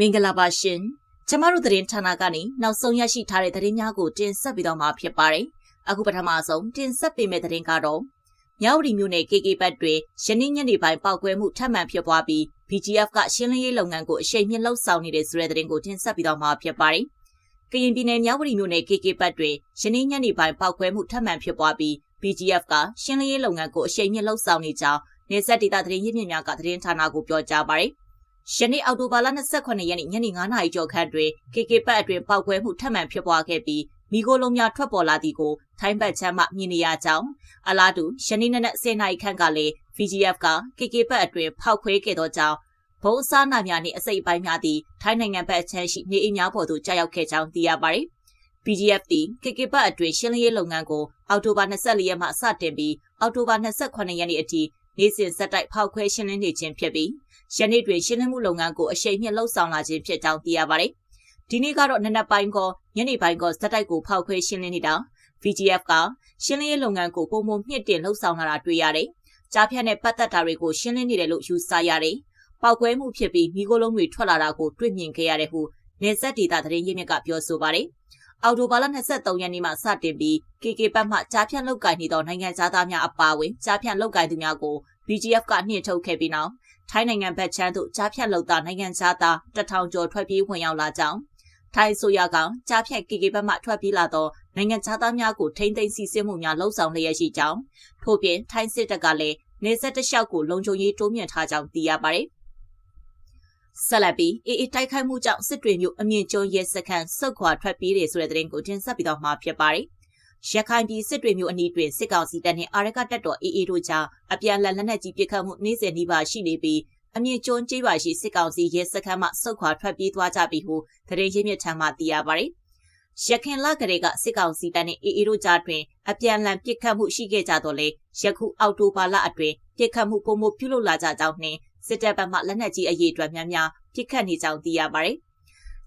မင်္ဂလာပါရှင်ကျမတို့သတင်းဌာနကနေနောက်ဆုံးရရှိထားတဲ့သတင်းများကိုတင်ဆက်ပေးတော့မှာဖြစ်ပါတယ်အခုပထမဆုံးတင်ဆက်ပေးမယ့်သတင်းကတော့မြဝတီမြို့နယ် KK ဘတ်တွေယနေ့ညနေပိုင်းပောက်ကွဲမှုထပ်မံဖြစ်ပွားပြီး BGF ကရှင်းလင်းရေးလုပ်ငန်းကိုအရှိန်မြင့်လှုပ်ဆောင်နေတဲ့ဆိုတဲ့သတင်းကိုတင်ဆက်ပေးတော့မှာဖြစ်ပါတယ်ကရင်ပြည်နယ်မြဝတီမြို့နယ် KK ဘတ်တွေယနေ့ညနေပိုင်းပောက်ကွဲမှုထပ်မံဖြစ်ပွားပြီး BGF ကရှင်းလင်းရေးလုပ်ငန်းကိုအရှိန်မြင့်လှုပ်ဆောင်နေကြောင်းနေဆက်ဒေတာသတင်းရင်းမြစ်များကသတင်းဌာနကိုပြောကြားပါတယ် ယနေ့အောက်တိုဘာလ28ရက်နေ့ညနေ9:00နာရီကျော်ခန့်တွင် KK ပတ်အတွင်ပောက်ကွဲမှုထပ်မံဖြစ်ပွားခဲ့ပြီးမိโกလုံးများထွက်ပေါ်လာသည်ကိုထိုင်းဘက်ချမ်းမှမြင်နေရကြောင်းအလားတူယနေ့နနက်10:00နာရီခန့်ကလည်း VGF က KK ပတ်အတွင်ဖောက်ခွဲခဲ့သောကြောင့်ဘုံအစားနာများနှင့်အစိပ်ပိုင်းများသည်ထိုင်းနိုင်ငံဘက်ချမ်းရှိနေအိမ်များပေါ်သို့ကြားရောက်ခဲ့ကြောင်းသိရပါတယ်။ BGF သည် KK ဘတ်အတွင်ရှင်းလင်းရေးလုပ်ငန်းကိုအောက်တိုဘာ24ရက်မှစတင်ပြီးအောက်တိုဘာ28ရက်နေ့အထိနေ့စဉ်ဆက်တိုက်ဖောက်ခွဲရှင်းလင်းနေခြင်းဖြစ်ပြီး ယနေ့တွင်ရှင်းလင်းမှုလုပ်ငန်းကိုအရှိန်မြင့်လှုပ်ဆောင်လာခြင်းဖြစ်ကြောင်းသိရပါတယ်။ဒီနေ့ကတော့နနက်ပိုင်းကညနေပိုင်းကစက်တိုက်ကိုဖောက်ခွဲရှင်းလင်းနေတာ VGF ကရှင်းလင်းရေးလုပ်ငန်းကိုပုံမှန်မြင့်တင်လှုပ်ဆောင်လာတာတွေ့ရတယ်။ကြားဖြတ်နဲ့ပတ်သက်တာတွေကိုရှင်းလင်းနေတယ်လို့ယူဆရတယ်။ပောက်ကွဲမှုဖြစ်ပြီးမိโกလုံးတွေထွက်လာတာကိုတွေ့မြင်ခဲ့ရတယ်ဟုနေဆက်ဒေတာသတင်းရင်းမြစ်ကပြောဆိုပါတယ်။အော်တိုဘာလ23ရက်နေ့မှစတင်ပြီး KK ဘတ်မှကြားဖြတ်လောက်ကင်နေသောနိုင်ငံသားများအပါအဝင်ကြားဖြတ်လောက်ကင်သူများကို BGF ကနှင်ထုတ်ခဲ့ပြီးနောက် ထိုင်းနိုင်ငံဘက်ချမ်းသို့ကြားဖြတ်လောက်သားနိုင်ငံသားတထောင်ကျော်ထွက်ပြေးဝင်ရောက်လာကြောင်းထိုင်းဆိုရကောင်ကြားဖြတ်ကေကေဘက်မှထွက်ပြေးလာသောနိုင်ငံသားများကိုထိမ့်သိမ်းစီစစ်မှုများလှုံ့ဆော်လျက်ရှိကြောင်းထို့ပြင်ထိုင်းစစ်တပ်ကလည်းနေဆက်တလျှောက်ကိုလုံခြုံရေးတိုးမြှင့်ထားကြောင်းသိရပါတယ်ဆက်လက်ပြီးအေအေတိုက်ခိုက်မှုကြောင့်စစ်တွေမျိုးအမြင့်ကျွန်းရဲစခန်းစုတ်ခွာထွက်ပြေးတယ်ဆိုတဲ့သတင်းကိုတင်ဆက်ပြီးတော့မှာဖြစ်ပါတယ် ရခိုင်ပြည်စစ်တွေမျိုးအနီးတွင်စစ်ကောင်စီတပ်နှင့်အာရကတပ်တော် AA တို့ကြားအပြန်အလှန်လက်နက်ကြီးပစ်ခတ်မှုနေ့စဉ်နှီးပါရှိနေပြီးအမြင့်ကျွန်းကျေးရွာရှိစစ်ကောင်စီရဲစခန်းမှစုခွာထွက်ပြေးသွားကြပြီဟုသတင်းရင်းမြစ်ထံမှသိရပါတယ်။ရခင်လကလေးကစစ်ကောင်စီတပ်နှင့် AA တို့ကြားတွင်အပြန်အလှန်ပစ်ခတ်မှုရှိခဲ့ကြတော့လေယခုအောက်တိုဘာလအတွင်းပစ်ခတ်မှုပုံမှုပြုလုပ်လာကြကြောင်းနှင့်စစ်တပ်ဘက်မှလက်နက်ကြီးအရေးအတွက်များများပစ်ခတ်နေကြောင်းသိရပါတယ်။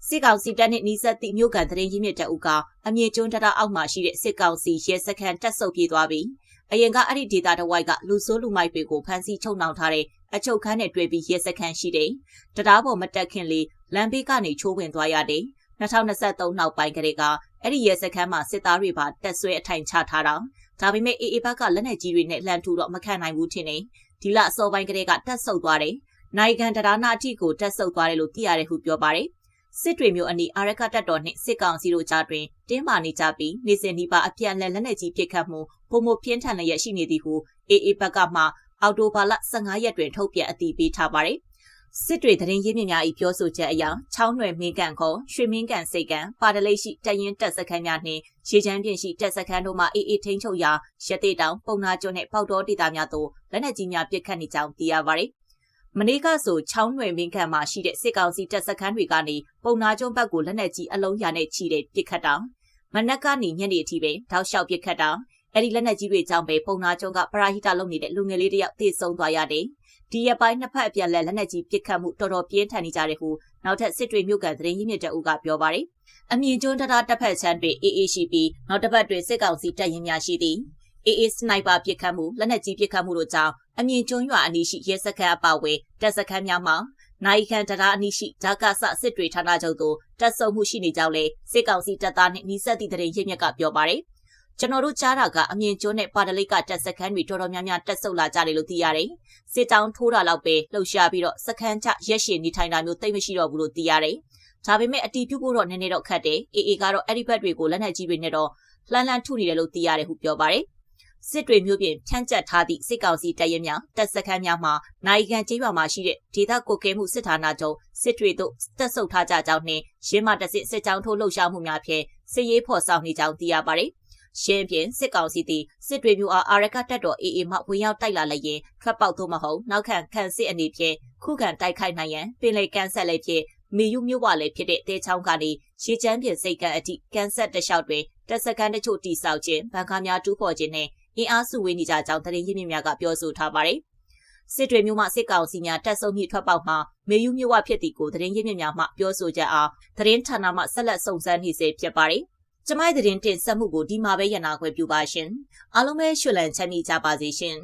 စစ်ကောင်စီတပ်နှင့်နှီးစပ်သည့်မြို့ကန်တရင်ရင်းမြစ်တအုပ်ကအမြေကျွန်းတရအောက်မှာရှိတဲ့စစ်ကောင်စီရဲစခန်းတက်ဆုပ်ပြေးသွားပြီးအရင်ကအဲ့ဒီဒေတာတဝိုက်ကလူဆိုးလူမိုက်တွေကိုဖမ်းဆီးချုပ်နှောင်ထားတဲ့အချုပ်ခန်းနဲ့တွေ့ပြီးရဲစခန်းရှိတယ်။တရားပေါ်မတက်ခင်လေးလမ်းဘေးကနေချိုးဝင်သွားရတယ်။2023နောက်ပိုင်းကလေးကအဲ့ဒီရဲစခန်းမှာစစ်သားတွေပါတက်ဆွဲအထိုင်ချထားတာ။ဒါပေမဲ့အေအေဘက်ကလက်နက်ကြီးတွေနဲ့လှမ်းထူတော့မခံနိုင်ဘူးထင်တယ်။ဒီလအစောပိုင်းကလေးကတက်ဆုပ်သွားတယ်။နိုင်ကန်တရားနာအထိကိုတက်ဆုပ်သွားတယ်လို့သိရတယ်ဟုပြောပါတယ်။ စစ်တွေမျိုးအနီးအာရကတပ်တော်နှင့်စစ်ကောင်စီတို့ကြားတွင်တင်းမာနေကြပြီးနေစဉ်ဒီပါအပြန်လက်လက်နက်ကြီးပစ်ခတ်မှုပုံမပြင်းထန်လျက်ရှိနေသည်ဟုအေအေဘက်ကမှအော်တိုဘာလ15ရက်တွင်ထုတ်ပြန်အတည်ပြုထားပါတယ်။စစ်တွေသတင်းရင်းမြစ်များ၏ပြောဆိုချက်အရချောင်းနွယ်မင်းကန်ခေါ်ရွှေမင်းကန်စိတ်ကန်ပါတလိရှိတရင်တက်စခန်းများနှင့်ရေချမ်းပြင်ရှိတက်စခန်းတို့မှအေးအေးထိန်းချုပ်ရာရသေးတောင်ပုံနာကျွန်းနှင့်ပေါတော်ဒေသများသို့လက်နက်ကြီးများပစ်ခတ်နေကြောင်းသိရပါတယ်။ မနေ့ကဆိုချောင်းနွယ်မင်းကန်မှာရှိတဲ့စစ်ကောင်စီတပ်စခန်းတွေကနေပုံနာကျွန်းဘက်ကိုလက်နက်ကြီးအလုံးရာနဲ့ချီတဲ့ပစ်ခတ်တာမနက်ကနေညနေအထိပဲတောက်လျှောက်ပစ်ခတ်တာအဲ့ဒီလက်နက်ကြီးတွေကြောင့်ပဲပုံနာကျုံကပရာဟိတလုပ်နေတဲ့လူငယ်လေးတယောက်သေဆုံးသွားရတယ်။ဒီရပိုင်းနှစ်ဖက်အပြန်လက်လက်နက်ကြီးပစ်ခတ်မှုတော်တော်ပြင်းထန်နေကြတယ်ဟုနောက်ထပ်စစ်တွေမြို့ကန်သတင်းရင်းမြစ်တအုပ်ကပြောပါတယ်။အမြင့်ကျွန်းတရတပ်ဖက်ချမ်းတွေအေးအေးရှိပြီးနောက်တစ်ပတ်တွင်စစ်ကောင်စီတပ်ရင်းများရှိသည်။ AA စနိုက်ပါပစ်ခတ်မှုလက်နက်ကြီးပစ်ခတ်မှုတို့ကြောင့်အမြင့်ကျွန်းရွာအနီးရှိရဲစခန်းအပါအဝင်တပ်စခန်းများမှာနိုင်ခန်တရားအနီးရှိဓာကဆစစ်တွေဌာနချုပ်သို့တပ်ဆုပ်မှုရှိနေကြောင်းလဲစစ်ကောင်စီတပ်သားနှင့်နှီးဆက်သည့်တရင်ရင်းမြစ်ကပြောပါတယ်။ကျွန်တော်တို့ကြားတာကအမြင့်ကျွန်းနဲ့ပါတလိတ်ကတက်စခန်းတွေတော်တော်များများတက်ဆုပ်လာကြတယ်လို့သိရတယ်။စစ်တောင်းထိုးတာလောက်ပဲလှုပ်ရှားပြီးတော့စခန်းချရက်ရှည်နေထိုင်တာမျိုးသိမ့်မရှိတော့ဘူးလို့သိရတယ်။ဒါပေမဲ့အတီးပြုတ်ဖို့တော့နည်းနည်းတော့ခက်တယ်။အေအေကတော့အဲ့ဒီဘက်တွေကိုလက်နက်ကြီးတွေနဲ့တော့လှမ်းလှမ်းထုနေတယ်လို့သိရတယ်ဟုပြောပါတယ်။ စစ်တွေမျိုးပြင်ဖြန့်ကျက်ထားသည့်စစ်ကောင်စီတပ်ရဲများတပ်စခန်းများမှာနိုင်ကန်ကျေးရွာမှာရှိတဲ့ဒေသကိုကဲမှုစစ်ဌာနချုပ်စစ်တွေတို့တက်ဆုပ်ထားကြကြောင်းနှင့်ရင်းမတစစ်စစ်ကြောင်းထိုးလှုပ်ရှားမှုများဖြင့်စစ်ရေးဖော်ဆောင်နေကြောင်းသိရပါတယ်ရှင်းဖြင့်စစ်ကောင်စီသည်စစ်တွေမျိုးအားအာရကတပ်တော် AA မှဝင်ရောက်တိုက်လာလည်းရင်ထွက်ပေါက်သို့မဟုတ်နောက်ခံခံစစ်အနေဖြင့်ခုခံတိုက်ခိုက်နိုင်ရန်ပင်လေကန်ဆက်လည်းဖြင့်မေယူမျိုးဝလည်းဖြစ်တဲ့တဲချောင်းကနေရေချမ်းပြင်စိတ်ကန်အထိကန်ဆက်တလျှောက်တွင်တက်စကန်တချို့တိဆောက်ခြင်းဗန်ကားများတူးဖော်ခြင်းနဲ့ အင်အားစုဝေးနေကြကြောင်းသတင်းရင်းမြစ်များကပြောဆိုထားပါတယ်စစ်တွေမျိုးမှစစ်ကောင်စီများတက်ဆုံမြထွက်ပေါက်မှာမေယူမျိုးဝဖြစ်သည်ကိုသတင်းရင်းမြစ်များမှပြောဆိုကြအောင်သတင်းဌာနမှဆက်လက်စုံစမ်းနေစေဖြစ်ပါတယ်ကျမရဲ့သတင်းတင်ဆက်မှုကိုဒီမှာပဲရနာခွဲပြုပါရှင်အားလုံးပဲရှုလန်ချမ်းမြေ့ကြပါစေရှင်